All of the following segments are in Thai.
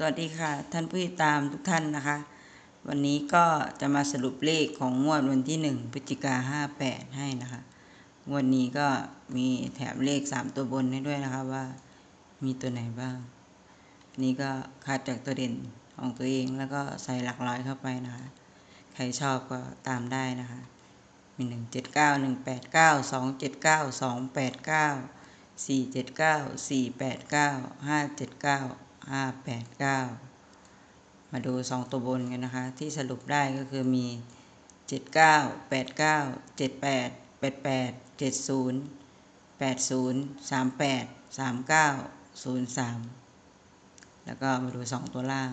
สวัสดีค่ะ ท่านผู้ติดตามทุกท่านนะคะ วันนี้ก็จะมาสรุปเลขของงวดวันที่หนึ่งพฤศจิกาห้าแปดให้นะคะงวดนี้ก็มีแถมเลขสามตัวบนให้ด้วยนะคะว่ามีตัวไหนบ้าง นี่ก็คัดจากตัวเด่นของตัวเองแล้วก็ใส่หลักร้อยเข้าไปนะคะ ใครชอบก็ตามได้นะคะมีหนึ่งเจ็ดเก้าหนึ่งแปดเก้าสองเจ็ดเก้าสองแปดเก้าสี่เจ็ดเก้าสี่แปดเก้าห้าเจ็ดเก้า ห้าแปดเก้ามาดูสองตัวบนกันนะคะ ที่สรุปได้ก็คือมีเจ็ดเก้าแปดเก้าเจ็ดแปดแปดแปดเจ็ดศูนย์แปดศูนย์สามแปดสามเก้าศูนย์สามแล้วก็มาดูสองตัวล่าง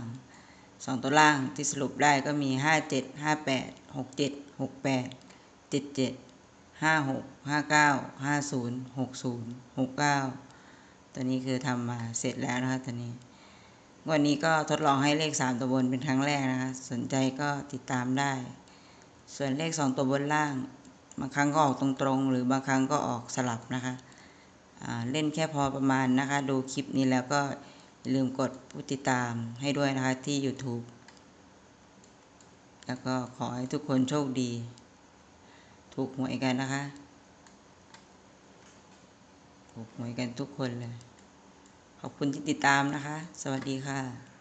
สองตัวล่างที่สรุปได้ก็มีห้าเจ็ดห้าแปดหกเจ็ดหกแปดเจ็ดเจ็ดห้าหกห้าเก้าห้าศูนย์หกศูนย์หกเก้าตัวนี้คือทำมาเสร็จแล้วนะคะตัวนี้ วันนี้ก็ทดลองให้เลขสามตัวบนเป็นครั้งแรกนะคะ สนใจก็ติดตามได้ ส่วนเลขสองตัวบนล่าง บางครั้งก็ออกตรงๆ หรือบางครั้งก็ออกสลับนะคะเล่นแค่พอประมาณนะคะ ดูคลิปนี้แล้วก็อย่าลืมกดผู้ติดตามให้ด้วยนะคะที่ YouTube แล้วก็ขอให้ทุกคนโชคดี ถูกหวยกันนะคะ ถูกหวยกันทุกคนเลย ขอบคุณที่ติดตามนะคะ สวัสดีค่ะ